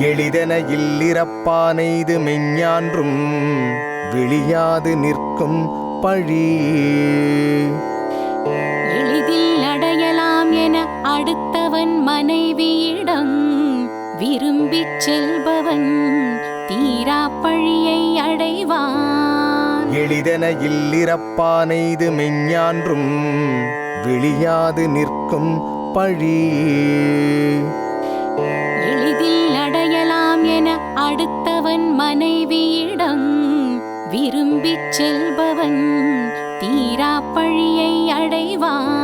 எளிதென இல்லிறப்பானைது மெஞ்ஞான்றும் விழியாது நிற்கும் பழி. எளிதில் அடையலாம் என அடுத்தவன் மனைவியிடம் விரும்பிச் செல்பவன் தீரா பழியை அடைவான். எளிதென இல்லிறப்பானைது மெஞ்ஞான்றும் விழியாது நிற்கும் பழி. எளிதில் அடையலாம் என அடுத்தவன் மனைவியிடம் விரும்பிச் செல்பவன் தீரா பழியை அடைவான்.